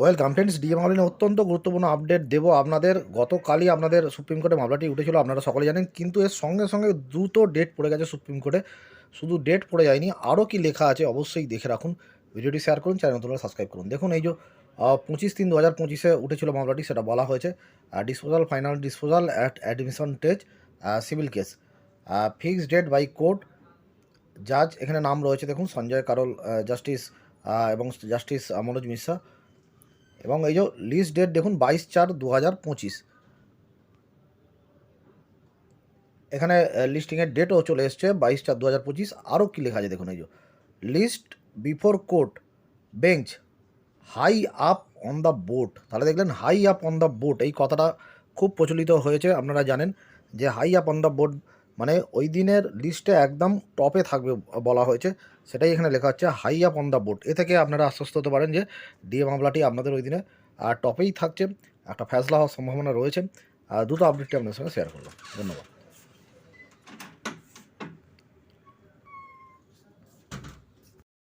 Welcome friends DM মামলা নিয়ে অত্যন্ত গুরুত্বপূর্ণ আপডেট দেবো আপনাদের। গতকালই আপনাদের সুপ্রিম কোর্টে মামলাটি উঠেছিল, আপনারা সকলে জানেন, কিন্তু এর সঙ্গে সঙ্গে দ্রুত ডেট পড়ে গেছে সুপ্রিম কোর্টে শুধু ডেট পড়ে যায়নি আরও কি লেখা আছে অবশ্যই দেখে রাখুন। ভিডিওটি শেয়ার করুন চ্যানেল নতুন সাবস্ক্রাইব করুন। দেখুন, এই যে পঁচিশ তিন দু হাজার পঁচিশে উঠেছিল মামলাটি, সেটা বলা হয়েছে। Disposal final disposal at admission stage civil case fixed date by court জাজ এখানে নাম রয়েছে, দেখুন, সঞ্জয় কারল জাস্টিস এবং জাস্টিস মনোজ মিশ্রা। এবং এই যে লিস্ট ডেট দেখুন বাইশ চার দু হাজার পঁচিশ। এখানে লিস্টিংয়ের ডেটও চলে এসছে বাইশ চার দু হাজার পঁচিশ। আরও কী লেখা আছে দেখুন এই যে। List before court bench high up on the board তাহলে দেখলেন high up on the board এই কথাটা খুব প্রচলিত হয়েছে, আপনারা জানেন যে high up on the board মানে ওই দিনের লিস্টে একদম টপে থাকবে বলা হয়েছে। সেটাই এখানে লেখা হচ্ছে high up on the board এ থেকে আপনারা আশ্বস্ত হতে পারেন যে ডিএ মামলাটি আপনাদের ওই দিনে টপেই থাকছে। একটা ফ্যাসলা হওয়ার সম্ভাবনা রয়েছে। দুটো আপডেটটি আপনাদের সঙ্গে শেয়ার করলাম। ধন্যবাদ।